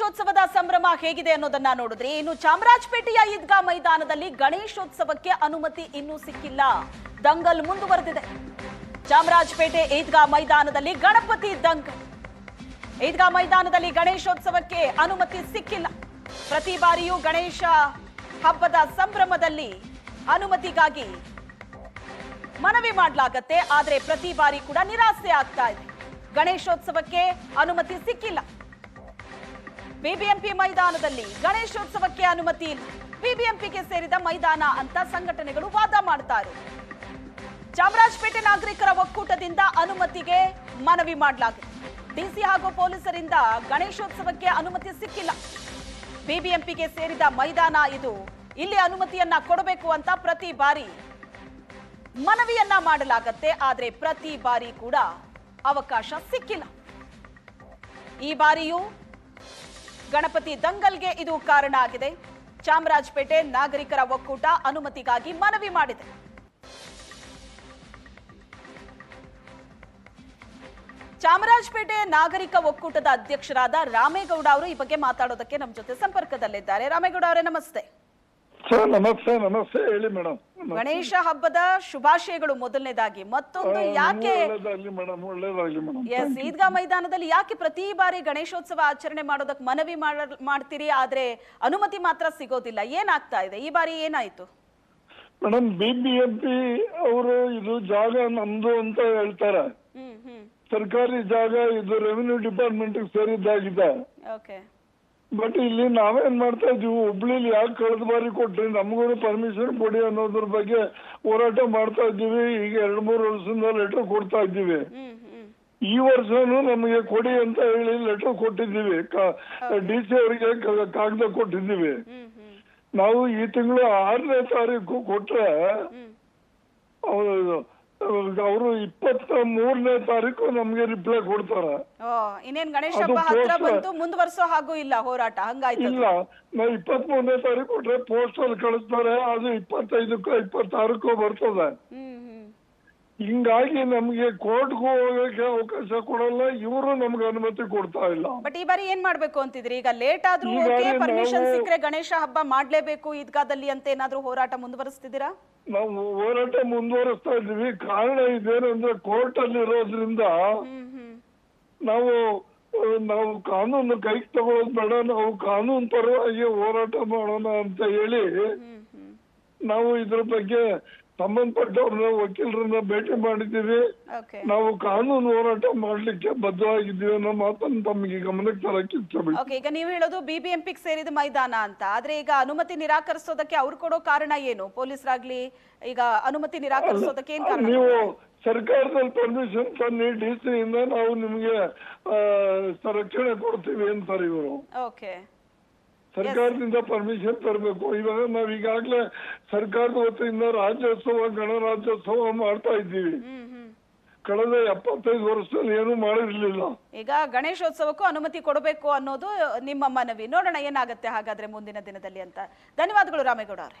ಗಣೇಶೋತ್ಸವದ ಸಂಭ್ರಮ ಹೇಗಿದೆ ಅನ್ನೋದನ್ನ ನೋಡಿದ್ರೆ. ಇನ್ನು ಚಾಮರಾಜಪೇಟೆಯ ಈದ್ಗಾ ಮೈದಾನದಲ್ಲಿ ಗಣೇಶೋತ್ಸವಕ್ಕೆ ಅನುಮತಿ ಇನ್ನೂ ಸಿಕ್ಕಿಲ್ಲ. ದಂಗಲ್ ಮುಂದುವರೆದಿದೆ. ಚಾಮರಾಜಪೇಟೆ ಈದ್ಗಾ ಮೈದಾನದಲ್ಲಿ ಗಣಪತಿ ದಂಗಲ್ ಈದ್ಗಾ ಮೈದಾನದಲ್ಲಿ ಗಣೇಶೋತ್ಸವಕ್ಕೆ ಅನುಮತಿ ಸಿಕ್ಕಿಲ್ಲ. ಪ್ರತಿ ಬಾರಿಯೂ ಗಣೇಶ ಹಬ್ಬದ ಸಂಭ್ರಮದಲ್ಲಿ ಅನುಮತಿಗಾಗಿ ಮನವಿ ಮಾಡಲಾಗತ್ತೆ. ಆದರೆ ಪ್ರತಿ ಬಾರಿ ಕೂಡ ನಿರಾಸೆ ಆಗ್ತಾ ಇದೆ. ಗಣೇಶೋತ್ಸವಕ್ಕೆ ಅನುಮತಿ ಸಿಕ್ಕಿಲ್ಲ. ಬಿಬಿಎಂಪಿ ಮೈದಾನದಲ್ಲಿ ಗಣೇಶೋತ್ಸವಕ್ಕೆ ಅನುಮತಿ ಇಲ್ಲ. ಬಿಬಿಎಂಪಿಗೆ ಸೇರಿದ ಮೈದಾನ ಅಂತ ಸಂಘಟನೆಗಳು ವಾದ ಮಾಡ್ತಾರೆ. ಚಾಮರಾಜಪೇಟೆ ನಾಗರಿಕರ ಒಕ್ಕೂಟದಿಂದ ಅನುಮತಿಗೆ ಮನವಿ ಮಾಡಲಾಗಿದೆ. ಡಿಸಿ ಹಾಗೂ ಪೊಲೀಸರಿಂದ ಗಣೇಶೋತ್ಸವಕ್ಕೆ ಅನುಮತಿ ಸಿಕ್ಕಿಲ್ಲ. ಬಿಬಿಎಂಪಿಗೆ ಸೇರಿದ ಮೈದಾನ ಇದು ಇಲ್ಲಿ ಅನುಮತಿಯನ್ನ ಕೊಡಬೇಕು ಅಂತ ಪ್ರತಿ ಬಾರಿ ಮನವಿಯನ್ನ ಮಾಡಲಾಗತ್ತೆ, ಆದರೆ ಪ್ರತಿ ಬಾರಿ ಕೂಡ ಅವಕಾಶ ಸಿಕ್ಕಿಲ್ಲ. ಈ ಬಾರಿಯೂ ಗಣಪತಿ ದಂಗಲ್ಗೆ ಇದು ಕಾರಣ ಆಗಿದೆ. ಚಾಮರಾಜಪೇಟೆ ನಾಗರಿಕರ ಒಕ್ಕೂಟ ಅನುಮತಿಗಾಗಿ ಮನವಿ ಮಾಡಿದೆ. ಚಾಮರಾಜಪೇಟೆ ನಾಗರಿಕ ಒಕ್ಕೂಟದ ಅಧ್ಯಕ್ಷರಾದ ರಾಮೇಗೌಡ ಅವರು ಈ ಬಗ್ಗೆ ಮಾತಾಡೋದಕ್ಕೆ ನಮ್ಮ ಜೊತೆ ಸಂಪರ್ಕದಲ್ಲಿದ್ದಾರೆ. ರಾಮೇಗೌಡ ಅವರೇ, ನಮಸ್ತೆ. ಸರ್ ನಮಸ್ತೆ ನಮಸ್ತೆ ಹೇಳಿ ಮೇಡಮ್ ಗಣೇಶ ಹಬ್ಬದ ಶುಭಾಶಯಗಳು ಮೊದಲನೇದಾಗಿ. ಮತ್ತೊಂದು ಯಾಕೆ ಒಳ್ಳೇದಾಗ್ಲಿ ಮೇಡಮ್ ಒಳ್ಳೇದಾಗ್ಲಿ ಮೇಡಮ್ ಎಸ್ ಈದ್ಗಾ ಮೈದಾನದಲ್ಲಿ ಯಾಕೆ ಪ್ರತಿ ಬಾರಿ ಗಣೇಶೋತ್ಸವ ಆಚರಣೆ ಮಾಡೋದಕ್ಕೆ ಮನವಿ ಮಾಡ- ಮಾಡ್ತೀರಿ? ಆದ್ರೆ ಅನುಮತಿ ಮಾತ್ರ ಸಿಗೋದಿಲ್ಲ. ಏನಾಗ್ತಾ ಇದೆ? ಈ ಬಾರಿ ಏನಾಯ್ತು? Madam B B M P ಅವರು ಇದು ಜಾಗ ನಮ್ದು ಅಂತ ಹೇಳ್ತಾರೆ. ಸರ್ಕಾರಿ ಜಾಗ ಇದು ರೆವಿನ್ಯೂ ಡಿಪಾರ್ಟ್ಮೆಂಟ್ ಸೇರಿದ್ದಾಗಿದೆ. ಬಟ್ ಇಲ್ಲಿ ನಾವೇನ್ ಮಾಡ್ತಾ ಇದೀವಿ ಹುಬ್ಳಿಲಿ ಯಾಕೆ ಕಳೆದ ಬಾರಿ ಕೊಟ್ರಿ ನಮಗೂ ಪರ್ಮಿಷನ್ ಕೊಡಿ ಅನ್ನೋದ್ರ ಬಗ್ಗೆ ಹೋರಾಟ ಮಾಡ್ತಾ ಇದ್ದೀವಿ. ಈಗ ಎರಡ್ ಮೂರು ವರ್ಷದಿಂದ ಲೆಟರ್ ಕೊಡ್ತಾ ಇದ್ದೀವಿ. ಈ ವರ್ಷನೂ ನಮಗೆ ಕೊಡಿ ಅಂತ ಹೇಳಿ ಲೆಟರ್ ಕೊಟ್ಟಿದ್ದೀವಿ. ಡಿ ಸಿ ಅವರಿಗೆ ಕಾಗದ ಕೊಟ್ಟಿದ್ದೀವಿ. ನಾವು ಈ ತಿಂಗಳು ಆರನೇ ತಾರೀಕು ಕೊಟ್ರೆ ಅವರು ಇಪ್ಪತ್ತ ಮೂರನೇ ತಾರೀಕು ನಮ್ಗೆ ರಿಪ್ಲೈ ಕೊಡ್ತಾರೆ. ಇನ್ನೇನ್ ಗಣೇಶ ಹಬ್ಬ ಹತ್ರ post- ಬಂತು ಮುಂದುವರ್ಸೋ ಹಾಗೂ ಇಲ್ಲ ಹೋರಾಟ ಹಂಗಾಯ್ತು. ಇಲ್ಲ ನಾವು ಇಪ್ಪತ್ತ್ ಮೂರನೇ ತಾರೀಕು ಕೊಟ್ರೆ ಪೋಸ್ಟಲ್ ಕಳಿಸ್ತಾರೆ ಅದು ಇಪ್ಪತ್ತೈದಕ್ಕೋ ಇಪ್ಪತ್ತಾರಕ್ಕೋ ಬರ್ತದೆ. ಹಿಂಗಾಗಿ ನಮ್ಗೆ ಕೋರ್ಟ್ಗೂ ಹೋಗಕ್ಕೆ ಅವಕಾಶ ಕೊಡಲ್ಲ ಇವರು ನಮ್ಗೆ ಅನುಮತಿ ಕೊಡ್ತಾ ಇಲ್ಲ. ಬಟ್ ಈ ಬಾರಿ ಏನ್ ಮಾಡ್ಬೇಕು ಅಂತಿದ್ರಿ? ಈಗ ಲೇಟ್ ಆದ್ರೂ ಓಕೆ ಪರ್ಮಿಷನ್ ಸಿಕ್ಕರೆ ಗಣೇಶ ಹಬ್ಬ ಮಾಡ್ಲೇಬೇಕು ಈದ್ಗಾದಲ್ಲಿ ಅಂತ ಏನಾದ್ರೂ ಹೋರಾಟ ಮುಂದುವರಿಸ್ತಿದ್ದೀರಾ? ನಾವು ಹೋರಾಟ ಮುಂದುವರಿಸ್ತಾ ಇದೀವಿ ಕಾರಣ ಇದೇನಂದ್ರೆ ಕೋರ್ಟ್ ಅಲ್ಲಿ ಇರೋದ್ರಿಂದ ನಾವು ನಾವು ಕಾನೂನು ಕೈಗೆ ತಗೊಳ್ಳೋದು ಬೇಡ ನಾವು ಕಾನೂನು ಪರವಾಗಿ ಹೋರಾಟ ಮಾಡೋಣ ಅಂತ ಹೇಳಿ ನಾವು ಇದ್ರ ಬಗ್ಗೆ ಸಂಬಂಧಪಟ್ಟವ್ರನ್ನ ವಕೀಲರನ್ನ ಭೇಟಿ ಮಾಡಿದ್ದೀವಿ. ಓಕೆ. ನಾವು ಕಾನೂನು ಹೋರಾಟ ಮಾಡ್ಲಿಕ್ಕೆ ಬದ್ಧವಾಗಿದ್ದೀವಿ ಅನ್ನೋ ಮಾತನ್ನು ತಮಗೆ ಗಮನಕ್ಕೆ ತರಕ್ಕೆ ಓಕೆ ಈಗ ನೀವು ಹೇಳೋದು ಬಿಬಿಎಂಪಿಗೆ ಸೇರಿದ ಮೈದಾನ ಅಂತ. ಆದ್ರೆ ಈಗ ಅನುಮತಿ ನಿರಾಕರಿಸೋದಕ್ಕೆ ಅವ್ರು ಕೊಡೋ ಕಾರಣ ಏನು? ಪೊಲೀಸರಾಗ್ಲಿ ಈಗ ಅನುಮತಿ ನಿರಾಕರಿಸೋದಕ್ಕೆ ಏನ್ ಕಾರಣ? ನೀವು ಸರ್ಕಾರದಲ್ಲಿ ಪರ್ಮಿಷನ್ ತನ್ನಿ ಡಿ ಸಿ ಇಂದ ನಾವು ನಿಮ್ಗೆ ಆ, ಸಂರಕ್ಷಣೆ ಕೊಡ್ತೀವಿ ಅಂತಾರೆ ಇವರು. ಓಕೆ. ಸರ್ಕಾರದಿಂದ ಪರ್ಮಿಷನ್ ತರಬೇಕು. ಇವಾಗ ನಾವ್ ಈಗಾಗ್ಲೇ ಸರ್ಕಾರದ ವತಿಯಿಂದ ರಾಜ್ಯೋತ್ಸವ ಗಣರಾಜ್ಯೋತ್ಸವ ಮಾಡ್ತಾ ಇದ್ದೀವಿ. ಕಳೆದ ಎಪ್ಪತ್ತೈದು ವರ್ಷದಲ್ಲಿ ಏನು ಮಾಡಿರ್ಲಿಲ್ಲ. ಈಗ ಗಣೇಶೋತ್ಸವಕ್ಕೂ ಅನುಮತಿ ಕೊಡಬೇಕು ಅನ್ನೋದು ನಿಮ್ಮ ಮನವಿ. ನೋಡೋಣ ಏನಾಗುತ್ತೆ ಹಾಗಾದ್ರೆ ಮುಂದಿನ ದಿನದಲ್ಲಿ ಅಂತ. ಧನ್ಯವಾದಗಳು ರಾಮೇಗೌಡ ಅವರೇ.